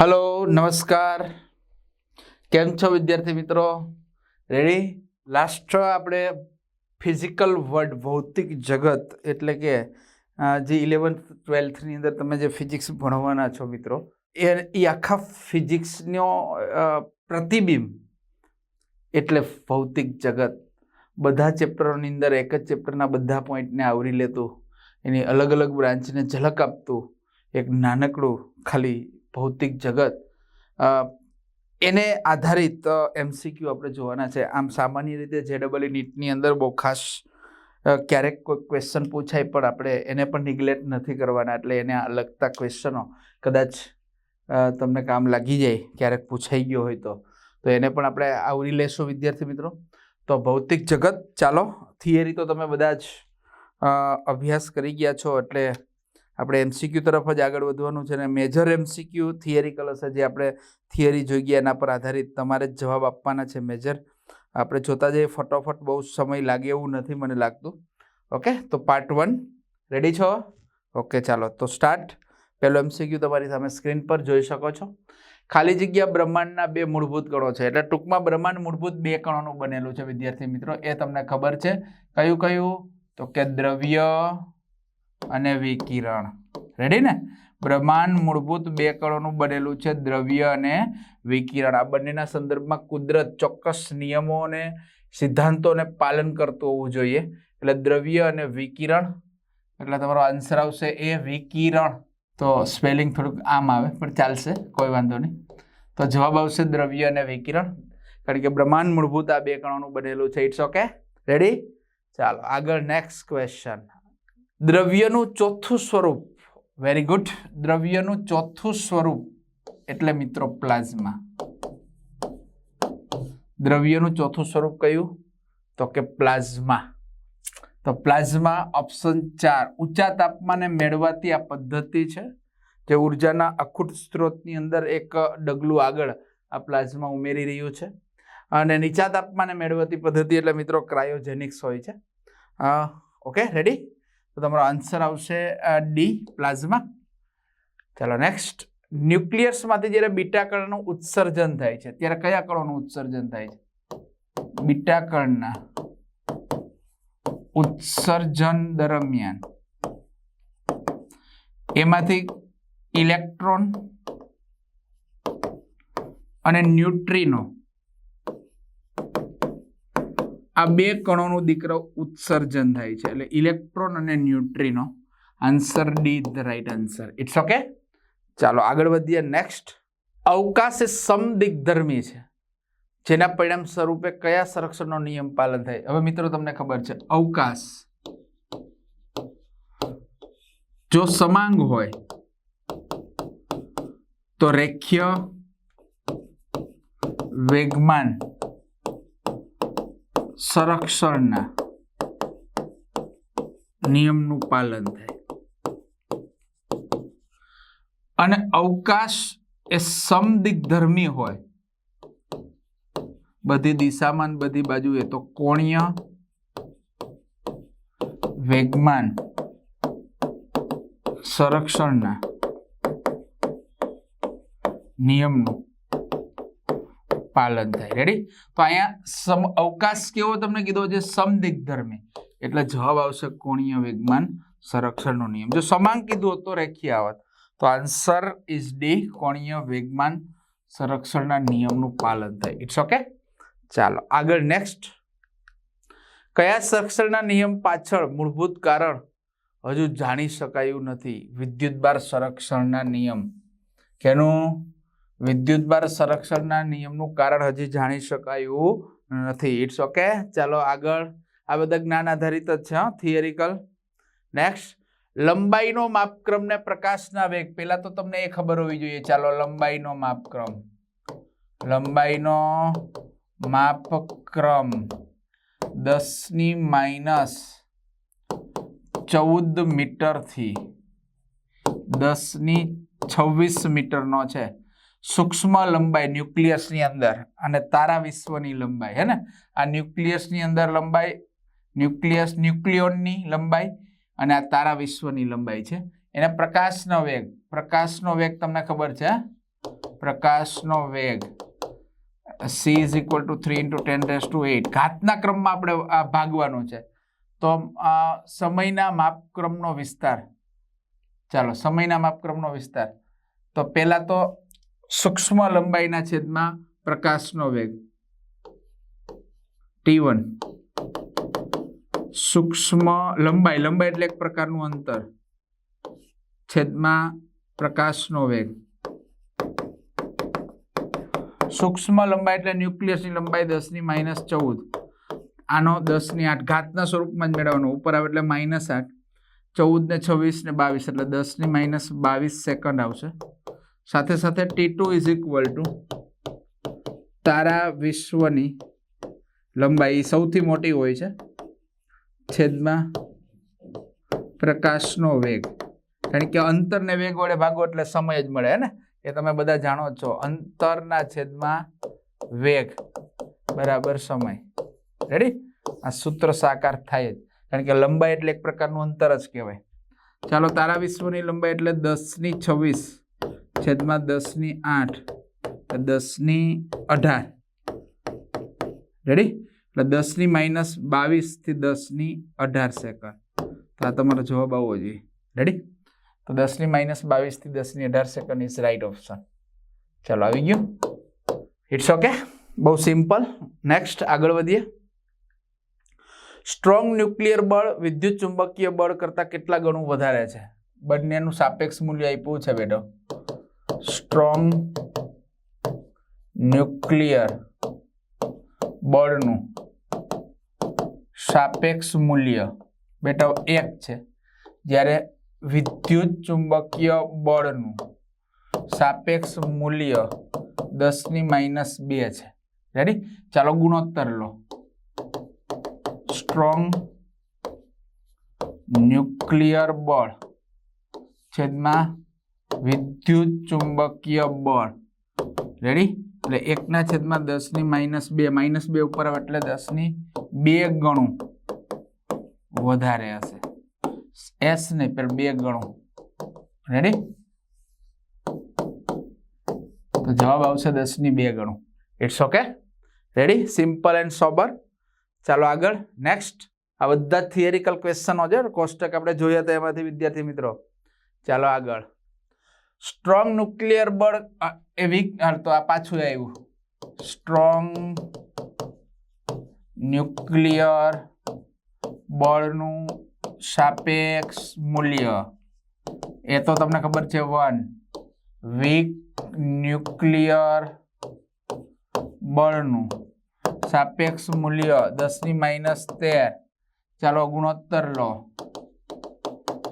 Hello, નમસ્કાર. કેમ છો વિદ્યાર્થી મિત્રો? રેડી લાસ્ટ આપણે ફિઝિકલ વર્લ્ડ ભૌતિક જગત, એટલે કે જે ઇલેવન્થ ટ્વેલ્થની અંદર તમે જે ફિઝિક્સ ભણવાના છો મિત્રો, એ એ આખા ફિઝિક્સનો પ્રતિબિંબ એટલે ભૌતિક જગત. બધા ચેપ્ટરોની અંદર એક જ ચેપ્ટરના બધા પોઈન્ટને આવરી લેતું, એની અલગ અલગ બ્રાન્ચને ઝલક આપતું, એક નાનકડું ખાલી ભૌતિક જગત. એને આધારિત એમસીક્યુ આપણે જોવાના છે. આમ સામાન્ય રીતે જે ડબલ નીટની અંદર બહુ ખાસ ક્યારેક કોઈ ક્વેશ્ચન પૂછાય પણ આપણે એને પણ નિગ્લેક્ટ નથી કરવાના એટલે એને લગતા ક્વેશ્ચનો કદાચ તમને કામ લાગી જાય, ક્યારેક પૂછાઈ ગયો હોય તો. તો એને પણ આપણે આવરી લેશું, વિદ્યાર્થી મિત્રો. તો ભૌતિક જગત, ચાલો થિયરી તો તમે બધા જ અભ્યાસ કરી ગયા છો એટલે આપણે એમસીક્યુ તરફ જ આગળ વધવાનું છે અને મેજર એમસીક્યુ થિયરિકલ હશે જે આપણે થિયરી જોઈ ગયા એના પર આધારિત તમારે જ જવાબ આપવાના છે મેજર આપણે જોતા જઈએ ફટોફટ, બહુ સમય લાગે એવું નથી મને લાગતું. ઓકે તો પાર્ટ વન રેડી છો? ઓકે ચાલો, તો સ્ટાર્ટ પહેલો એમસીક્યુ તમારી સામે સ્ક્રીન પર જોઈ શકો છો. ખાલી જગ્યા બ્રહ્માંડના બે મૂળભૂત કણો છે. એટલે ટૂંકમાં બ્રહ્માંડ મૂળભૂત બે કણોનું બનેલું છે, વિદ્યાર્થી મિત્રો. એ તમને ખબર છે. કયું કયું? તો કે દ્રવ્ય અને વિકિરણ. રેડી ને? બ્રહ્માંડ મૂળભૂત બે કણોનું બનેલું છે, દ્રવ્ય અને વિકિરણ. આ બંનેના સંદર્ભમાં કુદરત ચોક્કસ નિયમો અને સિદ્ધાંતોને પાલન કરતું હોવું જોઈએ. એટલે દ્રવ્ય અને વિકિરણ. એટલે તમારો આન્સર આવશે એ વિકિરણ. તો સ્પેલિંગ થોડુંક આમ આવે, પણ ચાલશે, કોઈ વાંધો નહીં. તો જવાબ આવશે દ્રવ્ય અને વિકિરણ. કારણ કે બ્રહ્માંડ મૂળભૂત આ બે કણોનું બનેલું છે. ઇટ્સ ઓકે રેડી ચાલો, આગળ નેક્સ્ટ ક્વેશ્ચન દ્રવ્યનું ચોથું સ્વરૂપ. વેરી ગુડ દ્રવ્યનું ચોથું સ્વરૂપ એટલે મિત્રો પ્લાઝમા. દ્રવ્યનું ચોથું સ્વરૂપ કયું? તો કે પ્લાઝમા. તો પ્લાઝમા ઓપ્શન ચાર. ઊંચા તાપમાને મેળવાતી આ પદ્ધતિ છે, જે ઉર્જાના અખૂટ સ્ત્રોતની અંદર એક ડગલું આગળ આ પ્લાઝમા ઉમેરી રહ્યું છે. અને નીચા તાપમાને મેળવતી પદ્ધતિ એટલે મિત્રો ક્રાયોજેનિક્સ હોય છે. ઓકે રેડી તો તમારો આન્સર આવશે ડી પ્લાઝમા ચાલો નેક્સ્ટ ન્યુક્લિયસમાંથી જ્યારે બીટા ઉત્સર્જન થાય છે, ત્યારે કયા કણોનું ઉત્સર્જન થાય છે? બીટા ઉત્સર્જન દરમિયાન. એમાંથી ઇલેક્ટ્રોન અને ન્યુટ્રીનો આ બે કણોનું દીકરો ઉત્સર્જન થાય છે એટલે ઇલેક્ટ્રોન અને neutrino answer D the right answer. It's okay ચાલો આગળ વધીએ. નેક્સ્ટ અવકાશ એ સમદિગ્ધર્મી છે. જેના પરિણામ સ્વરૂપે કયા સંરક્ષણનો નિયમ પાલન થાય? હવે મિત્રો તમને ખબર છે, અવકાશ. જો સમાંગ હોય, તો રેખ્ય, વેગમાન સંરક્ષણના નિયમનું પાલન થાય. અને અવકાશ એ સમદિગ્ધર્મી હોય. બધી દિશામાં બધી બધી બાજુએ તો કોણીય વેગમાન સંરક્ષણના નિયમનું પાલન થાય. રેડી તો અહીંયા સમ, અવકાશ કેવો તમને કીધો છે? સમદિગ્ધર્મી. એટલે જવાબ આવશે કોણીય વેગમાન સંરક્ષણનો નિયમ. જો સમાંગ કીધું તો રેખી આવત. તો આન્સર ઇઝ ડી કોણીય વેગમાન સંરક્ષણના નિયમનું પાલન થાય. ઇટ્સ ઓકે ચાલો, આગળ નેક્સ્ટ કયા સંરક્ષણના નિયમ પાછળ મૂળભૂત કારણ હજુ જાણી શકાયું નથી? વિદ્યુતભાર સંરક્ષણના નિયમ. કેનું? વિદ્યુતભાર સંરક્ષણના નિયમનું કારણ હજી જાણી શકાયું નથી. ઇટ્સ ઓકે ચાલો આગળ. આ બધા જ્ઞાન આધારિત જ છે થિયરિકલ નેક્સ્ટ લંબાઈનો માપક્રમ ને પ્રકાશના વેગ. પહેલા તો તમને એ ખબર હોવી જોઈએ. ચાલો, લંબાઈનો માપક્રમ. લંબાઈનો માપક્રમ. દસની માઇનસ ચૌદ મીટરથી. દસની છવ્વીસ મીટરનો છે. સૂક્ષ્મ લંબાઈ ન્યુક્લિયસની અંદર અને તારા વિશ્વની લંબાઈ, હે ને? આ ન્યુક્લિયસની અંદર લંબાઈ, ન્યુક્લિયસ ન્યુક્લિયોનની લંબાઈ અને આ તારા વિશ્વની લંબાઈ છે. એને પ્રકાશનો વેગ પ્રકાશનો વેગ તમને ખબર છે પ્રકાશનો વેગ. C is equal to three into ten raise to eight ઘાતના ક્રમમાં આપણે આ ભાગવાનું છે. તો સમયના માપક્રમનો વિસ્તાર. ચાલો, સમયના માપક્રમનો વિસ્તાર. તો પહેલાં તો સૂક્ષ્મ લંબાઈના છેદમાં પ્રકાશનો વેગ. ટી વન સૂક્ષ્મ લંબાઈ લંબાઈ એટલે એક પ્રકારનું અંતર. છેદમાં પ્રકાશનો વેગ. સૂક્ષ્મ લંબાઈ એટલે ન્યુક્લિયસની લંબાઈ દસની માઇનસ ચૌદ. આનો દસની આઠ ઘાતના સ્વરૂપમાં જ મેળવવાનો. ઉપર આવે એટલે માઇનસ આઠ. ચૌદ ને છવ્વીસ ને બાવીસ એટલે દસની માઇનસ બાવીસ સેકન્ડ આવશે. સાથે સાથે T two is equal to તારા વિશ્વની લંબાઈ સૌથી મોટી હોય છે. છેદમાં પ્રકાશનો વેગ. કારણ કે અંતરને વેગ વડે ભાગો એટલે સમય જ મળે ને? એ તમે બધા જાણો છો. અંતરના છેદમાં વેગ બરાબર સમય. રેડી આ સૂત્ર સાકાર થાય જ. કારણ કે લંબાઈ એટલે એક પ્રકારનું અંતર જ કહેવાય. ચાલો તારા વિશ્વની લંબાઈ એટલે દસની છવ્વીસ. છેદમાં દસની આઠ દસની અઢાર. રેડી એટલે દસની માઇનસ બાવીસથી દસની અઢાર સેકન્ડ તો આ તમારો જવાબ આવવો જોઈએ. રેડી તો દસની માઇનસ બાવીસથી દસની અઢાર સેકન્ડ ઇઝ રાઈટ ઓપ્શન ચાલો, આવી ગયું. ઇટ્સ ઓકે બહુ સિમ્પલ નેક્સ્ટ આગળ વધીએ. સ્ટ્રોંગ ન્યુક્લિયર બળ વિદ્યુત ચુંબકીય બળ કરતાં કેટલા ગણું વધારે છે? બંનેનું સાપેક્ષ મૂલ્ય આપ્યું છે, બેટો. સ્ટ્રોંગ ન્યુક્લિયર બળનું સાપેક્ષ મૂલ્ય. બેટા, એક છે. જ્યારે વિદ્યુત ચુંબકીય બળનું સાપેક્ષ મૂલ્ય દસની માઇનસ બે છે. રેડી ચાલો ગુણોત્તર લો. સ્ટ્રોંગ ન્યુક્લિયર બળ છેદમાં વિદ્યુત ચુંબકીય બળ. રેડી એટલે એકના છેદમાં દસની માઇનસ બે. માઇનસ બે ઉપર આવે એટલે દસની બે ગણું વધારે હશે. એસ નહીં પણ બે ગણું. રેડી તો જવાબ આવશે દસની બે ગણું. It's okay ready simple and sober ચાલો આગળ. નેક્સ્ટ આ બધા થિયરિકલ ક્વેશ્ચનો છે. કોષ્ટક આપણે જોયા હતા એમાંથી વિદ્યાર્થી મિત્રો. ચાલો આગળ. સ્ટ્રોંગ ન્યુક્લિયર બળ એ વીક તો આ પાછું આવ્યું. સ્ટ્રોંગ ન્યુક્લિયર બળનું સાપેક્ષ મૂલ્ય. એ તો તમને ખબર છે, વન. વીક ન્યુક્લિયર બળનું સાપેક્ષ મૂલ્ય દસની માઇનસ તેર. ચાલો ગુણોત્તર લો.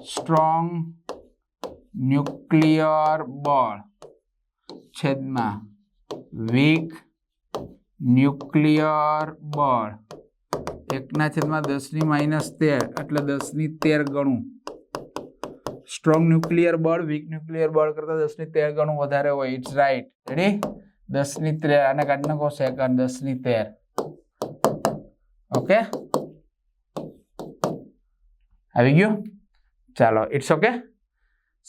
સ્ટ્રોંગ ન્યુક્લિયર બળ છેદમાં વીક ન્યુક્લિયર બળ એકના છેદમાં દસની માઇનસ તેર એટલે દસની તેર ગણું. સ્ટ્રોંગ ન્યુક્લિયર બળ વીક ન્યુક્લિયર બળ કરતાં દસની તેર ગણું વધારે હોય. ઇટ્સ રાઈટ રેડી દસની તેર આને કાઢી નાખો. સેકન્ડ દસની તેર. ઓકે આવી ગયું? ચાલો ઇટ્સ ઓકે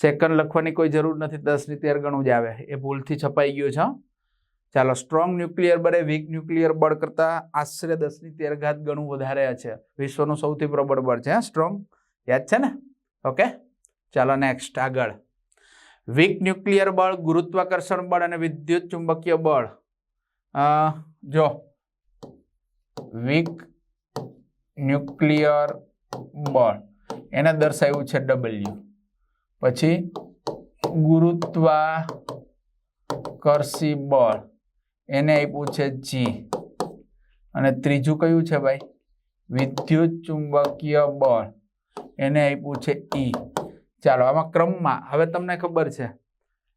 સેકન્ડ લખવાની કોઈ જરૂર નથી, દસની તેર ગણું જ આવે. એ ભૂલથી છપાઈ ગયું છે ચાલો સ્ટ્રોંગ ન્યુક્લિયર બળે વીક ન્યુક્લિયર બળ કરતાં આશરે દસની તેર ઘાત ગણું વધારે છે. વિશ્વનું સૌથી પ્રબળ બળ છે સ્ટ્રોંગ યાદ છે ને? ઓકે? ચાલો નેક્સ્ટ આગળ. વીક ન્યુક્લિયર બળ, ગુરુત્વાકર્ષણ બળ અને વિદ્યુત ચુંબકીય બળ. જો. વીક ન્યુક્લિયર બળ. એને દર્શાવ્યું છે ડબલ્યુ પછી ગુરુત્વાકર્ષી બળ. એને આપ્યું છે જી અને ત્રીજું કયું છે ભાઈ? વિદ્યુત ચુંબકીય બળ. એને આપ્યું છે ઈ ચાલો, આમાં ક્રમમાં, હવે તમને ખબર છે,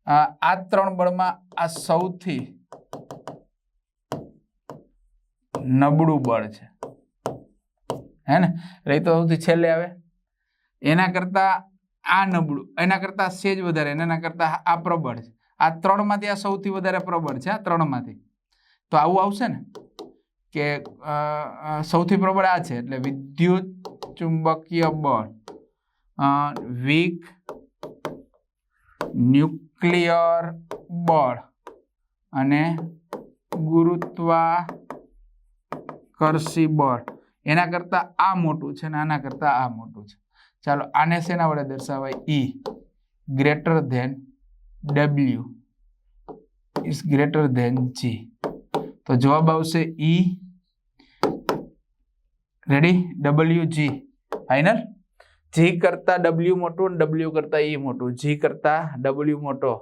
આ ત્રણ બળમાં આ સૌથી નબળું બળ છે. હે ને? એટલે તો સૌથી છેલ્લે આવે. એના કરતા આ નબળું, એના કરતા સેજ વધારે એના કરતા આ પ્રબળ છે. આ ત્રણમાંથી આ સૌથી વધારે પ્રબળ છે, આ ત્રણમાંથી. તો આવું આવશે ને? કે સૌથી પ્રબળ આ છે, એટલે વિદ્યુત ચુંબકીય બળ વીક ન્યુક્લિયર બળ, અને ગુરુત્વાકર્ષી બળ. એના કરતાં આ મોટું છે ને આના કરતાં આ મોટું છે. ચાલો આને શેના વડે દર્શાવાય? E greater than W is greater than G તો જવાબ આવશે E ready W G final G કરતા ડબલ્યુ મોટું અને ડબલ્યુ કરતા ઈ મોટું. જી કરતા ડબલ્યુ મોટો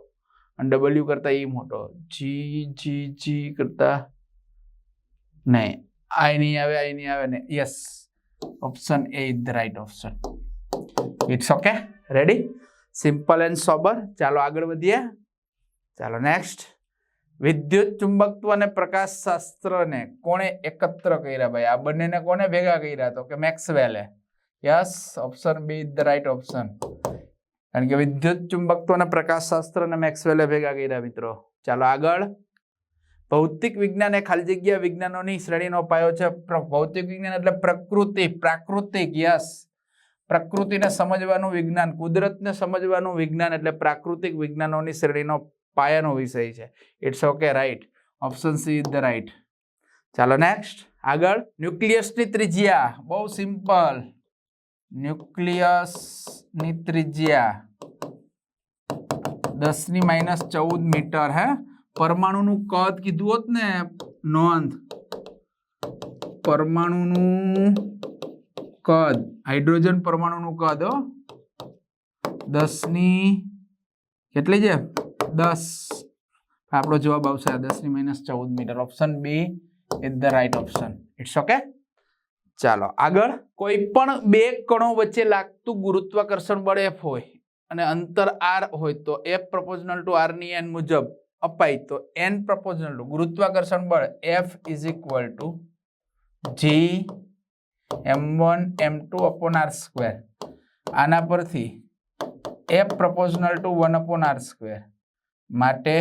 અને ડબલ્યુ કરતા ઈ મોટો. જી જી જી કરતા નહીં. આ નહીં આવે, આ નહીં આવે ને. Yes option A is the right option it's okay ready simple and sober ચાલો આગળ વધીએ. ચાલો નેક્સ્ટ વિદ્યુત ચુંબકત્વ અને પ્રકાશ શાસ્ત્રને કોણે એકત્ર કર્યા? ભાઈ, આ બંનેને કોને ભેગા કર્યા? તો કે મેક્સવેલે. Yes option B the right option કારણ કે વિદ્યુત ચુંબકત્વ અને પ્રકાશ શાસ્ત્ર અને મેક્સવેલે ભેગા કર્યા, મિત્રો. ચાલો આગળ. ભૌતિક વિજ્ઞાન એ ખાલી જગ્યા વિજ્ઞાનોની શ્રેણીનો પાયો છે. ભૌતિક વિજ્ઞાન એટલે પ્રકૃતિ, પ્રાકૃતિક. યસ પ્રકૃતિને સમજવાનું વિજ્ઞાન, કુદરતને સમજવાનું વિજ્ઞાન એટલે પ્રાકૃતિક વિજ્ઞાનોની શ્રેણીનો પાયાનો વિષય છે. It's okay right option C is the right ચાલો નેક્સ્ટ આગળ. ન્યુક્લિયસની ત્રિજ્યા. બહુ સિમ્પલ ન્યુક્લિયસની ત્રિજ્યા. દસની માઇનસ ચૌદ મીટર, હે? પરમાણુનું કદ કીધું હોત ને, નોંધ. પરમાણુનું કદ. હાઇડ્રોજન પરમાણુનું કદ દસની, કેટલી છે? દસ. આપણો જવાબ આવશે દસની માઇનસ ચૌદ metre option B is the right option it's okay ચાલો, આગળ. કોઈ પણ બે કણો વચ્ચે લાગતું ગુરુત્વાકર્ષણ બળ એફ હોય અને અંતર આર હોય તો એફ પ્રપોઝનલ ટુ આરની એન મુજબ અપાય તો એન પ્રપોઝનલ ટુ ગુરુત્વાકર્ષણ બળ F is equal to G M one, M two upon R square આના પરથી F proportional to one upon R square માટે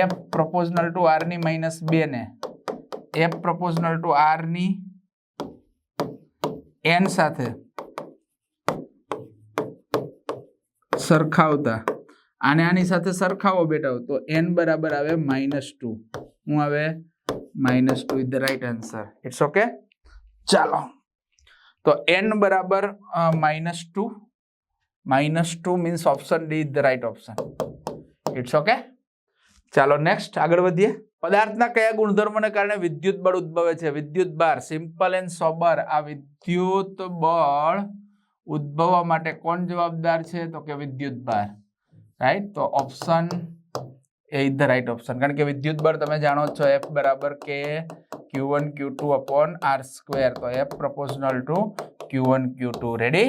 એફ પ્રપોઝનલ ટુ આરની માઇનસ બે ને એફ પ્રપોઝનલ ટુ આરની એન સાથે સરખાવતા. આને આની સાથે સરખાવો બેટા, તો એન બરાબર આવે માઇનસ ટુ હું આવે minus two is the right answer it's okay ચાલો. તો એન બરાબર minus two minus two means option D the right option it's okay ચાલો નેક્સ્ટ આગળ વધીએ. પદાર્થના કયા ગુણધર્મોને કારણે વિદ્યુત બળ ઉદ્ભવે છે? વિદ્યુત બાર સિમ્પલ એન્ડ સોબર આ વિદ્યુત બળ ઉદ્ભવવા માટે કોણ જવાબદાર છે? તો કે વિદ્યુત બાર રાઈટ તો option A is the right option કારણ કે વિદ્યુત બળ તમે જાણો છો એફ બરાબર કે Q one Q two upon R square તો F proportional to Q one Q two ready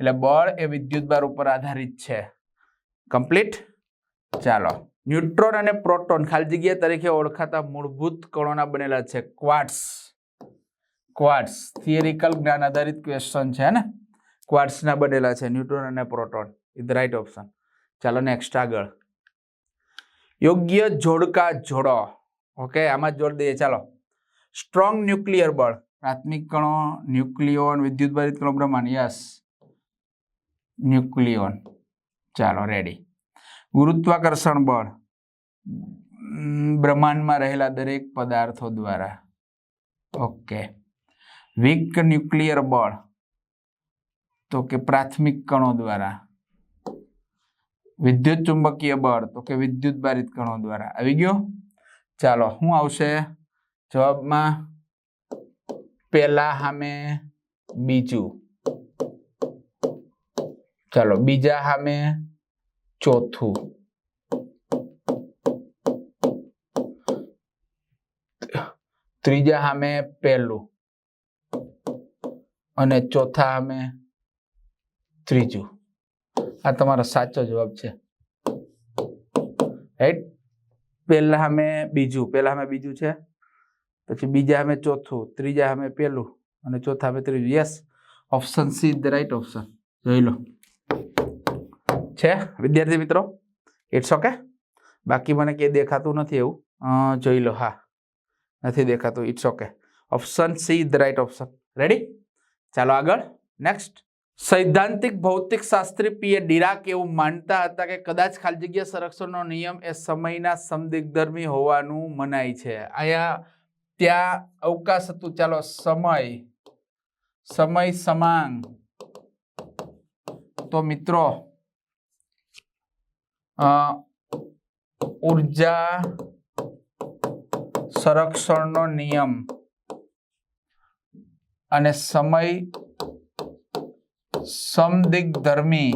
એટલે બળ એ વિદ્યુત બાર ઉપર આધારિત છે. કમ્પ્લીટ ચાલો. ન્યુટ્રોન અને પ્રોટોન ખાલી જગ્યા તરીકે ઓળખાતા મૂળભૂત કણોના બનેલા છે. ક્વાર્ટ્સ ક્વાર્ટ્સ થિયરિકલ જ્ઞાન આધારિત ક્વેશ્ચન છે ને? ક્વાર્ટ્સના બનેલા છે. ન્યુટ્રોન અને પ્રોટોન ઇઝ રાઈટ ઓપ્શન ચાલો નેક્સ્ટ આગળ. યોગ્ય જોડકા જોડો. ઓકે, આમાં જોડ દઈએ. ચાલો. સ્ટ્રોંગ ન્યુક્લિયર બળ. પ્રાથમિક કણો ન્યુક્લિયોન વિદ્યુત બારિત કણો બ્રહ્માંડ. યસ ન્યુક્લિયોન ચાલો રેડી ગુરુત્વાકર્ષણ બળ. બ્રહ્માંડમાં રહેલા દરેક પદાર્થો દ્વારા. ઓકે. વીક ન્યુક્લિયર બળ. તો કે પ્રાથમિક કણો દ્વારા. વિદ્યુત ચુંબકીય બળ, તો કે વિદ્યુત બારિત કણો દ્વારા. આવી ગયો? ચાલો શું આવશે જવાબમાં. પેલા સામે બીજું. ચાલો, બીજા સામે ચોથું. ત્રીજા સામે પહેલું. અને ચોથા સામે ત્રીજું. આ તમારો સાચો જવાબ છે. રાઈટ પહેલા અમે બીજું, પહેલા અમે બીજું છે. પછી બીજા અમે ચોથું, ત્રીજા અમે પહેલું અને ચોથા અમે ત્રીજું. Yes option C the right option જોઈ લો. છે? વિદ્યાર્થી મિત્રો? ઇટ્સ ઓકે બાકી મને કે દેખાતું નથી એવું. જોઈ લો, હા. નથી દેખાતું. It's okay option C the right option ready ચાલો આગળ. નેક્સ્ટ સૈદ્ધાંતિક ભૌતિક શાસ્ત્રી પીએ ડિરાક એવું માનતા હતા કે કદાચ ખાલી જગ્યા સંરક્ષણનો નિયમ એ સમયના સમદિગ્ધર્મી હોવાનું મનાય છે. અહીંયા ત્યાં અવકાશ હતું. ચાલો, સમય. સમય સમાંગ તો મિત્રો ઊર્જા સંરક્ષણનો નિયમ અને સમય સમદિગ્ધર્મી.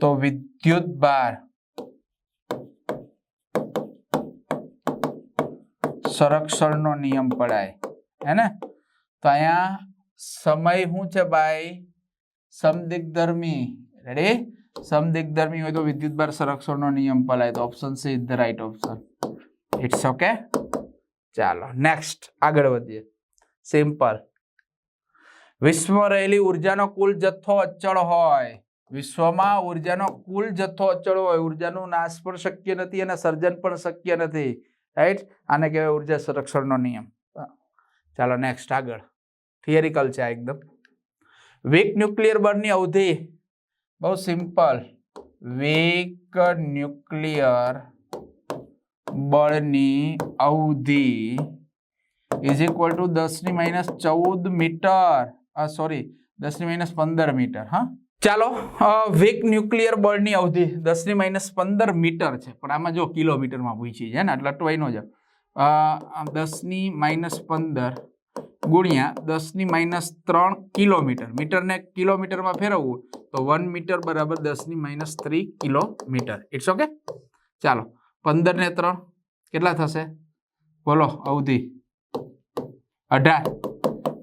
તો વિદ્યુત ભાર સંરક્ષણનો નિયમ પડાય. હે ને? તો અહીંયા સમય શું છે ભાઈ સમદિગ્ધર્મી. રેડી સમદિગ્ધર્મી હોય તો વિદ્યુત બાર સંરક્ષણનો નિયમ પડાય. તો option C is the right option it's okay ચાલો નેક્સ્ટ આગળ વધીએ. સિમ્પલ વિશ્વમાં રહેલી ઉર્જાનો કુલ જથ્થો અચળ હોય. વિશ્વમાં ઉર્જાનો કુલ જથ્થો અચળ હોય. ઉર્જાનો નાશ પણ શક્ય નથી અને સર્જન પણ શક્ય નથી. રાઈટ આને કહેવાય ઊર્જા સંરક્ષણનો નિયમ. ચાલો નેક્સ્ટ આગળ. થિયરિકલ છે આ એકદમ. વીક ન્યુક્લિયર બળની અવધિ. બહુ સિમ્પલ વીક ન્યુક્લિયર બળની અવધિ ઇઝ ઇક્વલ ટુ દસની માઇનસ ચૌદ મીટર સોરી દસની માઇનસ પંદર મીટર હા? ચાલો વીક ન્યુક્લિયર બળની અવધિ દસની માઇનસ પંદર મીટર છે. પણ આમાં જો કિલોમીટરમાં પૂછી છે ને, એટલે અટવાઈ નો જ દસની માઇનસ પંદર ગુણ્યા દસની માઇનસ ત્રણ કિલોમીટર. મીટરને કિલોમીટરમાં ફેરવવું તો વન મીટર બરાબર દસની minus three kilometre. It's okay ચાલો પંદર ને ત્રણ કેટલા થશે? બોલો, અવધિ. અઢાર.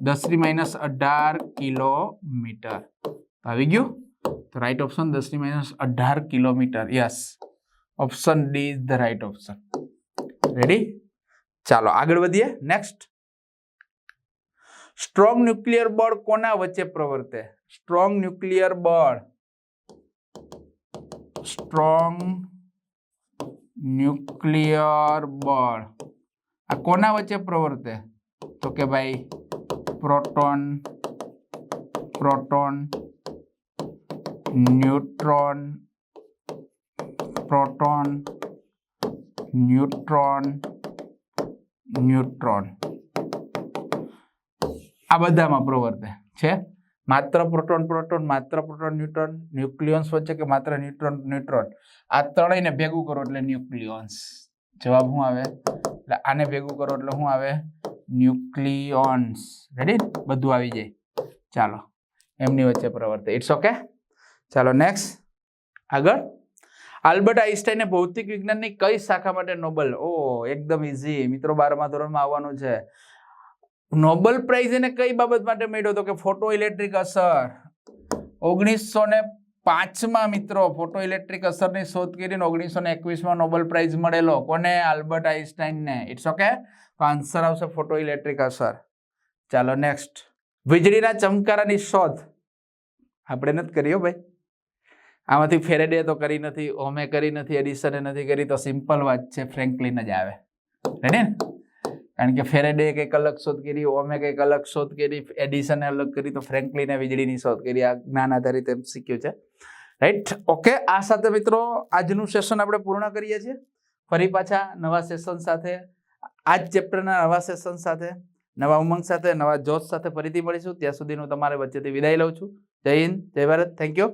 દસની માઇનસ અઢાર કિલોમીટર આવી ગયું તો રાઈટ ઓપ્શન દસની માઇનસ અઢાર kilometre yes option D is the right option ready ચાલો આગળ વધીએ નેક્સ્ટ સ્ટ્રોંગ ન્યુક્લિયર બળ કોના વચ્ચે પ્રવર્તે સ્ટ્રોંગ ન્યુક્લિયર બળ સ્ટ્રોંગ ન્યુક્લિયર બળ આ કોના વચ્ચે પ્રવર્તે તો કે ભાઈ proton proton, neutron proton, neutron neutron. આ બધામાં પ્રવર્તે છે. માત્ર પ્રોટોન પ્રોટોન, માત્ર પ્રોટોન, ન્યુટ્રોન, ન્યુક્લિયોન્સ વચ્ચે કે માત્ર ન્યુટ્રોન ન્યુટ્રોન? આ ત્રણેયને ભેગું કરો એટલે ન્યુક્લિયોન્સ. જવાબ શું આવે? એટલે આને ભેગું કરો એટલે શું આવે? ન્યુક્લિયોન્સ રેડી બધું આવી જાય. ચાલો. એમની વચ્ચે પ્રવર્તે. ઇટ્સ ઓકે ચાલો નેક્સ્ટ આગળ. આલ્બર્ટ આઈન્સ્ટાઈને ભૌતિક વિજ્ઞાનની કઈ શાખા માટે નોબલ? ઓ, એકદમ ઇઝી મિત્રો, બારમા ધોરણમાં આવવાનું છે. નોબલ પ્રાઇઝ એને કઈ બાબત માટે મળ્યો હતો કે ફોટો ઇલેક્ટ્રિક અસર? ઓગણીસો ને પાંચમાં મિત્રો ફોટો ઇલેક્ટ્રિક અસરની શોધ કરીને ઓગણીસો ને એકવીસમાં નોબલ પ્રાઇઝ મળેલો. કોને? આલ્બર્ટ આઈન્સ્ટાઈનને ઇટ્સ ઓકે તો આન્સર આવશે ફોટો ઇલેક્ટ્રિક અસર. ચાલો નેક્સ્ટ વીજળીના ચમકારાની શોધ. આપણે નથી કરી હો ભાઈ. આમાંથી ફેરેડે તો કરી નથી ઓમે કરી નથી એડિસને નથી કરી, તો સિમ્પલ વાત છે ફ્રેન્કલિન જ આવે. રેડી ને કારણ કે ફેરેડે કંઈક અલગ શોધ કરી ઓમે કંઈક અલગ શોધ કરી એડિસને અલગ કરી, તો ફ્રેન્કલિને વીજળીની શોધ કરી. આ જ્ઞાન આધારિત એમ શીખ્યું છે. રાઈટ ઓકે આ સાથે મિત્રો, આજનું સેશન આપણે પૂર્ણ કરીએ છીએ. ફરી પાછા નવા સેશન સાથે. આ જ ચેપ્ટરના નવા સેશન સાથે, નવા ઉમંગ સાથે, નવા જોશ સાથે ફરીથી મળીશું. ત્યાં સુધીનું તમારે વચ્ચેથી વિદાય લઉં છું. જય હિન્દ, જય ભારત. Thank you